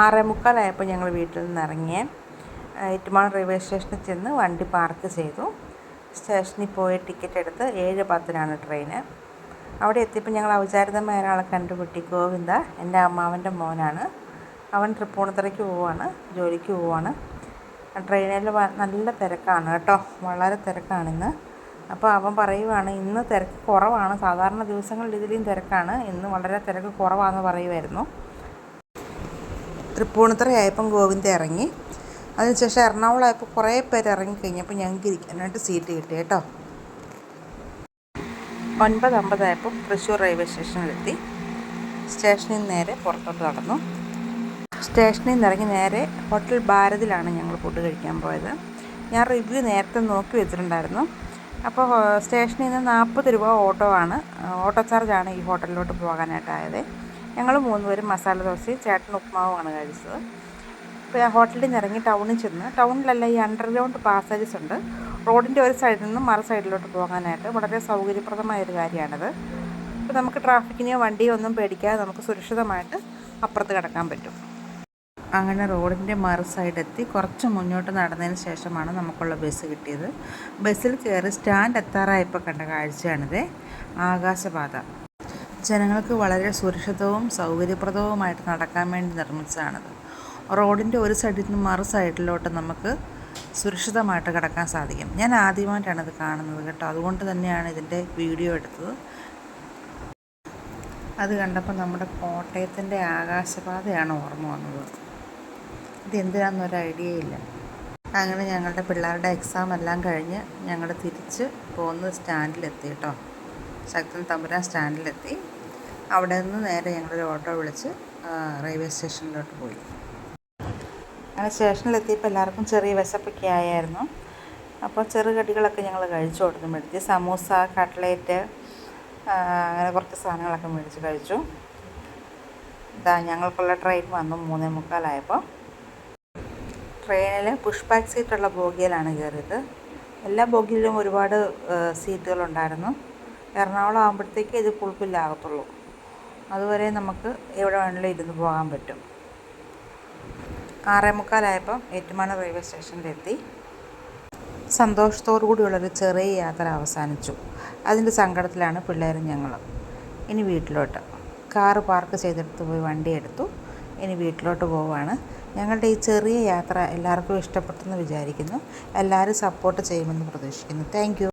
ആറേ മുക്കാലായപ്പോൾ ഞങ്ങൾ വീട്ടിൽ നിന്ന് ഇറങ്ങിയ. ഏറ്റുമാൾ റെയിൽവേ സ്റ്റേഷനിൽ ചെന്ന് വണ്ടി പാർക്ക് ചെയ്തു. സ്റ്റേഷനിൽ പോയി ടിക്കറ്റ് എടുത്ത് ഏഴ് പത്തിനാണ് ട്രെയിന് അവിടെ എത്തിയപ്പോൾ ഞങ്ങൾ അവിചാരിതമായ ഒരാളെ കണ്ടുപിട്ടി ഗോവിന്ദ എന്റെ അമ്മാവന്റെ മോനാണ്. അവൻ തൃപ്പൂണിത്തറയ്ക്ക് പോവാണ് ജോലിക്ക് പോവാണ്. ട്രെയിനിൽ നല്ല തിരക്കാണ് കേട്ടോ വളരെ തിരക്കാണിന്ന് അപ്പോൾ അവൻ പറയുവാണ് ഇന്ന് തിരക്ക് കുറവാണ് സാധാരണ ദിവസങ്ങളിൽ ഇതിലും തിരക്കാണ് ഇന്ന് വളരെ തിരക്ക് കുറവാണെന്ന് പറയുമായിരുന്നു തൃപ്പൂണിത്തറയായപ്പം ഗോവിന്ദ ഇറങ്ങി. അതിനുശേഷം എറണാകുളമായപ്പോൾ കുറേ പേര് ഇറങ്ങി കഴിഞ്ഞപ്പോൾ ഞങ്ങൾക്ക് ഇരിക്കാനായിട്ട് സീറ്റ് കിട്ടി കേട്ടോ. ഒൻപത് അമ്പതായപ്പോൾ തൃശ്ശൂർ റെയിൽവേ സ്റ്റേഷനിലെത്തി സ്റ്റേഷനിൽ നിന്ന് നേരെ പുറത്തോട്ട് നടന്നു. സ്റ്റേഷനിൽ നിന്ന് ഇറങ്ങി നേരെ ഹോട്ടൽ ഭാരതിലാണ് ഞങ്ങൾ ഫുഡ് കഴിക്കാൻ പോയത്. ഞാൻ റിവ്യൂ നേരത്തെ നോക്കി വെച്ചിട്ടുണ്ടായിരുന്നു. അപ്പോൾ സ്റ്റേഷനിൽ നിന്ന് നാൽപ്പത് രൂപ ഓട്ടോ ആണ് ഓട്ടോ ചാർജാണ് ഈ ഹോട്ടലിലോട്ട് പോകാനായിട്ടായത്. ഞങ്ങൾ മൂന്ന് പേരും മസാല ദോശയും ചേട്ടൻ ഉപ്മാവുമാണ് കഴിച്ചത്. ഇപ്പോൾ ഹോട്ടലിൽ നിന്ന് ഇറങ്ങി ടൗണിൽ ചെന്ന് ടൗണിലല്ല ഈ അണ്ടർഗ്രൗണ്ട് പാസേജസ് ഉണ്ട്. റോഡിന്റെ ഒരു സൈഡിൽ നിന്നും മറു സൈഡിലോട്ട് പോകാനായിട്ട് വളരെ സൗകര്യപ്രദമായ ഒരു കാര്യമാണിത്. ഇപ്പോൾ നമുക്ക് ട്രാഫിക്കിനെയോ വണ്ടിയോ ഒന്നും പേടിക്കാതെ നമുക്ക് സുരക്ഷിതമായിട്ട് അപ്പുറത്ത് കിടക്കാൻ പറ്റും. അങ്ങനെ റോഡിന്റെ മറു സൈഡെത്തി കുറച്ച് മുന്നോട്ട് നടന്നതിന് ശേഷമാണ് നമുക്കുള്ള ബസ് കിട്ടിയത്. ബസ്സിൽ കയറി സ്റ്റാൻഡ് എത്താറായപ്പോൾ കണ്ട കാഴ്ചയാണിത്. ആകാശപാത. ജനങ്ങൾക്ക് വളരെ സുരക്ഷിതവും സൗകര്യപ്രദവുമായിട്ട് നടക്കാൻ വേണ്ടി നിർമ്മിച്ചതാണത്. റോഡിന്റെ ഒരു സൈഡിൽ നിന്ന് മറു സൈഡിലോട്ട് നമുക്ക് സുരക്ഷിതമായിട്ട് കിടക്കാൻ സാധിക്കും. ഞാൻ ആദ്യമായിട്ടാണ് ഇത് കാണുന്നത് കേട്ടോ. അതുകൊണ്ട് തന്നെയാണ് ഇതിന്റെ വീഡിയോ എടുത്തത്. അത് കണ്ടപ്പോൾ നമ്മുടെ കോട്ടയത്തിന്റെ ആകാശപാതയാണ് ഓർമ്മ വന്നത്. ഇത് എന്തിനാണെന്നൊരു ഐഡിയ ഇല്ല. അങ്ങനെ ഞങ്ങളുടെ പിള്ളേരുടെ എക്സാം എല്ലാം കഴിഞ്ഞ് ഞങ്ങൾ തിരിച്ച് പോകുന്ന സ്റ്റാൻഡിലെത്തി കേട്ടോ. ശക്തൻ തമ്പുരാൻ സ്റ്റാൻഡിലെത്തി. അവിടെ നിന്ന് നേരെ ഞങ്ങളൊരു ഓട്ടോ വിളിച്ച് റെയിൽവേ സ്റ്റേഷനിലോട്ട് പോയി. അങ്ങനെ സ്റ്റേഷനിലെത്തിയപ്പോൾ എല്ലാവർക്കും ചെറിയ വിശപ്പൊക്കെ ആയായിരുന്നു. അപ്പോൾ ചെറുകടികളൊക്കെ ഞങ്ങൾ കഴിച്ചു കൊടുത്തു. മേടിച്ച് സമൂസ കട്ട്ലേറ്റ് അങ്ങനെ കുറച്ച് സാധനങ്ങളൊക്കെ മേടിച്ച് കഴിച്ചു. ഇതാ ഞങ്ങൾക്കുള്ള ട്രെയിൻ വന്നു മൂന്നേ മുക്കാലായപ്പോൾ ട്രെയിനിൽ പുഷ് ബാക്ക് സീറ്റുള്ള ബോഗിയിലാണ് കയറിയത്. എല്ലാ ബോഗിയിലും ഒരുപാട് സീറ്റുകളുണ്ടായിരുന്നു. എറണാകുളം ആകുമ്പോഴത്തേക്ക് ഇത് ഫുൾഫില്ലാകത്തുള്ളൂ അതുവരെ നമുക്ക് എവിടെ വേണമെങ്കിലും ഇരുന്ന് പോകാൻ പറ്റും. ആറേ മുക്കാലായപ്പം ഏറ്റുമാനൂർ റെയിൽവേ സ്റ്റേഷനിലെത്തി സന്തോഷത്തോടു കൂടിയുള്ളൊരു ചെറിയ യാത്ര അവസാനിച്ചു. അതിന്റെ സങ്കടത്തിലാണ് പിള്ളേരും ഞങ്ങൾ ഇനി വീട്ടിലോട്ട്. കാറ് പാർക്ക് ചെയ്തെടുത്ത് പോയി വണ്ടി എടുത്തു. ഇനി വീട്ടിലോട്ട് പോവുകയാണ്. ഞങ്ങളുടെ ഈ ചെറിയ യാത്ര എല്ലാവർക്കും ഇഷ്ടപ്പെട്ടെന്ന് വിചാരിക്കുന്നു. എല്ലാവരും സപ്പോർട്ട് ചെയ്യുമെന്ന് പ്രതീക്ഷിക്കുന്നു. താങ്ക്